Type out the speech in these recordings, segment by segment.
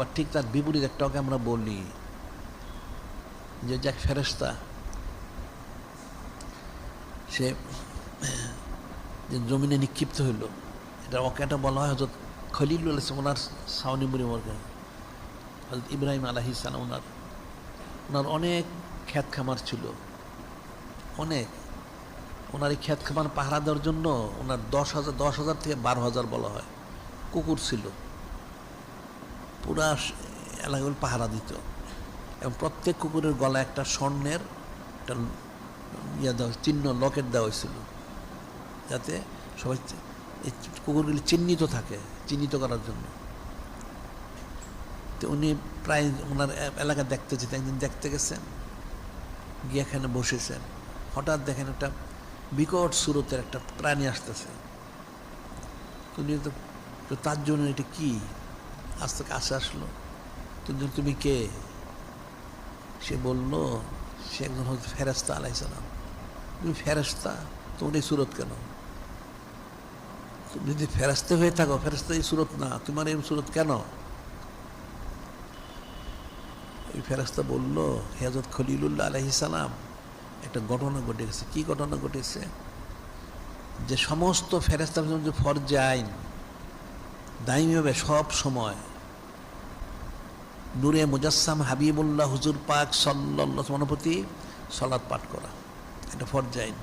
আবার ঠিক তার বিপরীত একটাকে আমরা বলি যে যাক ফেরেস্তা সে যে জমিনে নিক্ষিপ্ত হইল। এটা ওকে একটা বলা হয় হজরত খলিল ওনার সাউনি মুড়ি মর্গে। হজরত ইব্রাহিম আলাহি সালাম, ওনার ওনার অনেক খ্যাত খামার ছিল। অনেক। ওনার এই খ্যাত খামার পাহারা দেওয়ার জন্য ওনার দশ হাজার দশ হাজার থেকে বারো হাজার বলা হয়। কুকুর ছিল। পুরা এলাকাগুলো পাহারা দিত। এবং প্রত্যেক কুকুরের গলায় একটা স্বর্ণের একটা ইয়ে দেওয়া, চিহ্ন, লকেট দেওয়া হয়েছিল। যাতে সবাই এই কুকুরগুলি চিহ্নিত থাকে, চিহ্নিত করার জন্য। তো উনি প্রায় ওনার এলাকা দেখতে যেতে একদিন দেখতে গেছেন, গিয়ে এখানে বসেছেন। হঠাৎ দেখেন একটা বিকট সুরতের একটা প্রাণী আসতেছে। উনি তো তার জন্য এটা কি? আজ থেকে আসে আসলো। তুমি তুমি কে? সে বলল, সে একজন হচ্ছে ফেরেস্তা আলাইসালাম তুমি ফেরেস্তা তোমার এই সুরত কেন? তুমি যদি ফেরাস্তে হয়ে থাকো ফেরাস্তা এই সুরত না, তোমার এই সুরত কেন? ওই ফেরাস্তা বলল হেজরত খলিলুল্লাহ আলহি সালাম, একটা ঘটনা ঘটে গেছে। কি ঘটনা ঘটেছে? যে সমস্ত যে ফরজে আইন, দায়ী হবে সব সময়। নূরে মুজাসসাম হাবিবুল্লাহ হুজুর পাক সাল্লাহ সলাৎ পাঠ করা। এটা ফরজে আইন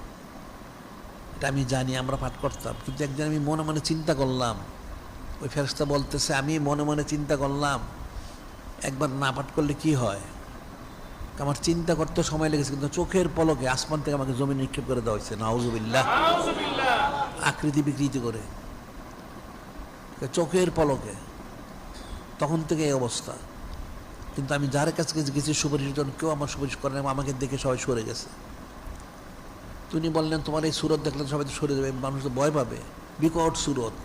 এটা আমি জানি, আমরা পাঠ করতাম। কিন্তু একদিন আমি মনে মনে চিন্তা করলাম, ওই ফেরস্তা বলতেছে, আমি মনে মনে চিন্তা করলাম, একবার না পাঠ করলে কি হয়? আমার চিন্তা করতে সময় লেগেছে, কিন্তু চোখের পলকে আসমান থেকে আমাকে জমি নিক্ষেপ করে দেওয়া হয়েছে। নাউজুবিল্লাহ। আকৃতি বিকৃতি করে। চোখের পলকে। তখন থেকে এই অবস্থা। কিন্তু আমি যার কাছে গেছি সুপারিশের জন্য, কেউ আমার সুপারিশ করে না আমাকে দেখে সবাই সরে গেছে। তিনি বললেন, তোমার এই সুরত দেখলে সবাই তো সরে যাবে, মানুষ তো ভয় পাবে। বিকট সুরত।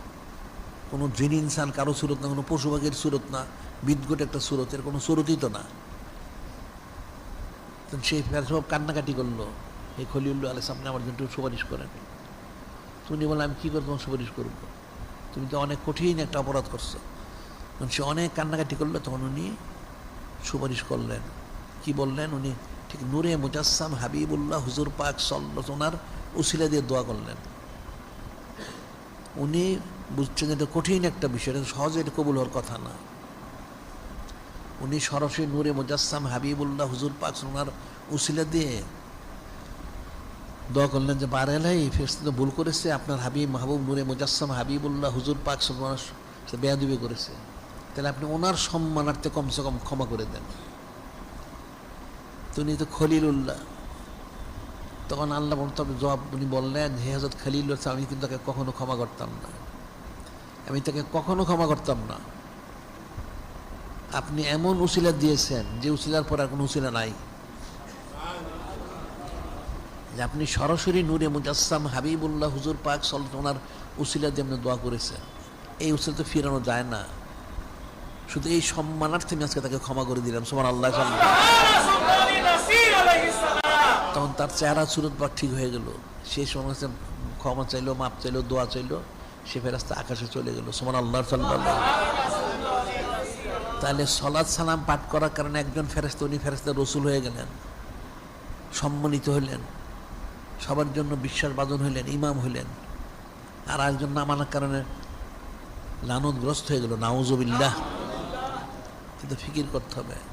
কোনো জিন, ইনসান, কারও সুরত না, কোনো পশু পাখির সুরত না বিদ্যুৎ একটা সুরত, এর কোনো সুরতই তো না। সেই ফের সব কান্নাকাটি করল। এই খলিউল্লাহ আলাই সামনে আমার জন্য সুপারিশ করেন। তুমি বললাম আমি কী করে তোমার সুপারিশ করব? তুমি তো অনেক কঠিন একটা অপরাধ করছ। তখন সে অনেক কান্নাকাটি করল, তখন উনি সুপারিশ করলেন। কি বললেন উনি? ঠিক নূরে মুজাসসাম হাবিবুল্লাহ হুজুর পাক সল্লত ওনার উসিলা দিয়ে দোয়া করলেন। উনি বুঝছেন এটা কঠিন একটা বিষয়, এটা সহজে এটা কবুল হওয়ার কথা না। উনি সরাসরি নূরে মুজাসসাম হাবিবুল্লাহ হুজুর পাক ওনার উসিলা দিয়ে দোয়া করলেন যে বারেলাই ফেরস্তা তো ভুল করেছে, আপনার হাবিব মাহবুব নূরে মুজাসসাম হাবিবুল্লাহ হুজুর পাক ওনার সে বেয়াদুবি করেছে। তাহলে আপনি ওনার সম্মানার্থে কমসে কম ক্ষমা করে দেন। তো উনি তো খলিলুল্লাহ। তখন আল্লাহ জবাব উনি বললেন, হে হজরত খলিল আমি কিন্তু তাকে কখনো ক্ষমা করতাম না। আমি তাকে কখনো ক্ষমা করতাম না। আপনি এমন উসিলা দিয়েছেন যে উসিলার পর আর কোনো উসিলা নাই। যে আপনি সরাসরি নূরে মুজাসসাম হাবিবুল্লাহ হুজুর পাক সল ওনার উসিলা দিয়ে আপনি দোয়া করেছেন। এই উসিলা তো ফিরানো যায় না। শুধু এই সম্মানার্থে আমি আজকে তাকে ক্ষমা করে দিলাম সমান আল্লাহ তখন তার চেহারা সুরত বা ঠিক হয়ে গেল। সে সময় ক্ষমা চাইলো, মাপ চাইলো, দোয়া চাইলো, সে ফেরাস্তা আকাশে চলে গেল সমান আল্লাহ তাহলে সলাদ সালাম পাঠ করার কারণে একজন ফেরেস্তা উনি ফেরেস্তা রসুল হয়ে গেলেন, সম্মানিত হইলেন সবার জন্য বিশ্বাস বাদন হইলেন ইমাম হইলেন আর একজন না মানার কারণে লানতগ্রস্ত হয়ে গেল, নাউজবিল্লাহ। কিন্তু ফিকির করতে হবে।